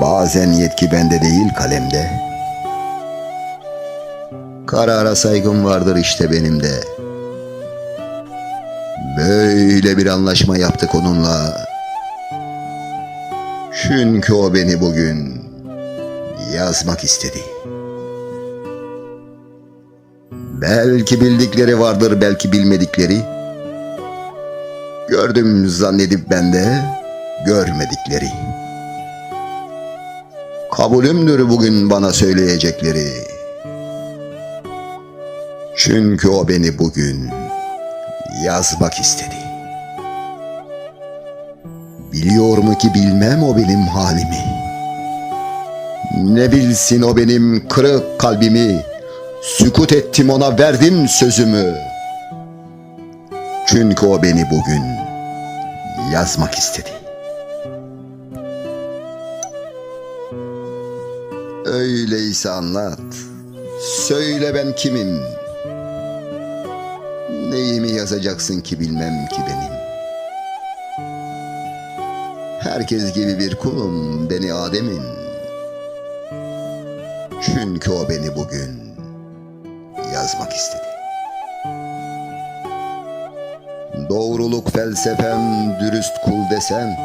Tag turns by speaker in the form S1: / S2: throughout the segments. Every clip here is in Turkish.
S1: Bazen yetki bende değil kalemde. Karara saygım vardır işte benim de. Böyle bir anlaşma yaptık onunla. Çünkü o beni bugün yazmak istedi. Belki bildikleri vardır, belki bilmedikleri. Gördüm zannedip bende görmedikleri. Kabulümdür bugün bana söyleyecekleri. Çünkü o beni bugün yazmak istedi. Biliyor mu ki bilmem o benim halimi. Ne bilsin o benim kırık kalbimi. Sükut ettim ona verdim sözümü. Çünkü o beni bugün yazmak istedi. Öyleyse anlat. Söyle ben kimim? Neyimi yazacaksın ki bilmem ki benim. Herkes gibi bir kulum beni Adem'in. Çünkü o beni bugün yazmak istedi. Doğruluk felsefem dürüst kul desen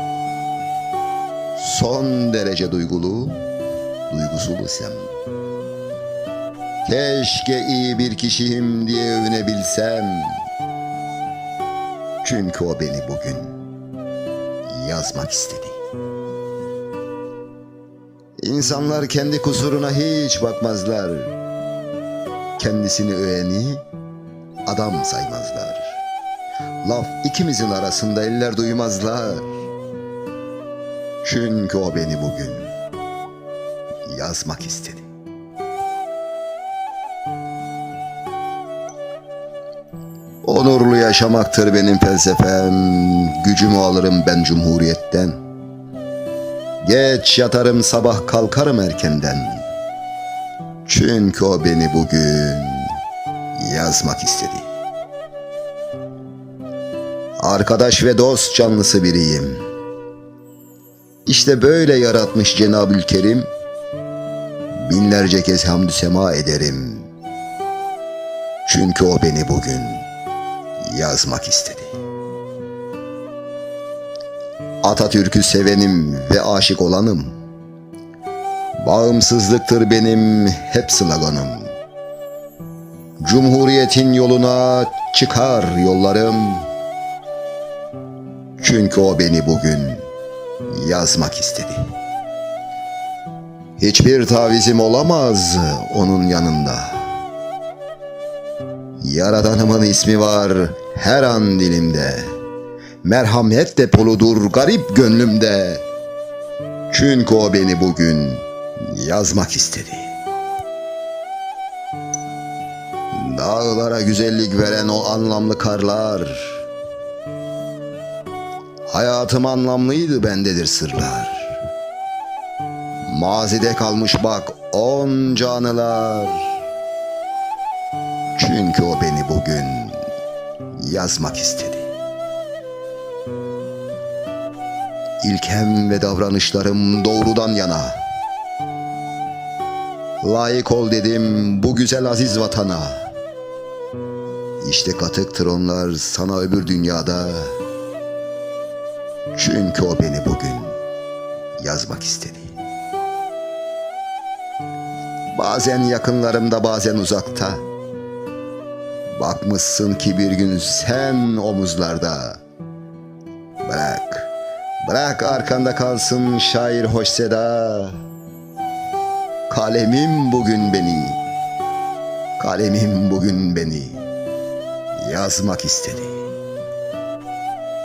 S1: Son derece duygulu, duygusuz isem Keşke iyi bir kişiyim diye övünebilsem. Çünkü o beni bugün yazmak istedi. İnsanlar kendi kusuruna hiç bakmazlar. Kendisini öveni adam saymazlar. Laf ikimizin arasında eller duymazlar. Çünkü o beni bugün yazmak istedi. Onurlu yaşamaktır benim felsefem. Gücümü alırım ben cumhuriyetten. Geç yatarım sabah kalkarım erkenden. Çünkü o beni bugün yazmak istedi. Arkadaş ve dost canlısı biriyim. İşte böyle yaratmış Cenab-ül Kerim. Binlerce kez hamdü sema ederim. Çünkü o beni bugün yazmak istedi. Atatürk'ü sevenim ve aşık olanım. Bağımsızlıktır benim hep sloganım. Cumhuriyetin yoluna çıkar yollarım. Çünkü o beni bugün yazmak istedi. Hiçbir tavizim olamaz onun yanında. Yaradanımın ismi var her an dilimde. Merhamet depoludur garip gönlümde. Çünkü o beni bugün yazmak istedi. Dağlara güzellik veren o anlamlı karlar. Hayatım anlamlıydı bendedir sırlar. Mazide kalmış bak onca anılar. Çünkü o beni bugün yazmak istedi. İlkem ve davranışlarım doğrudan yana. Layık ol dedim bu güzel aziz vatana. İşte katıktır onlar sana öbür dünyada. Çünkü o beni bugün yazmak istedi. Bazen yakınlarımda bazen uzakta. Bakmışsın ki bir gün sen omuzlarda. Bırak, bırak arkanda kalsın şair hoş seda. Kalemim bugün beni, kalemim bugün beni yazmak istedi.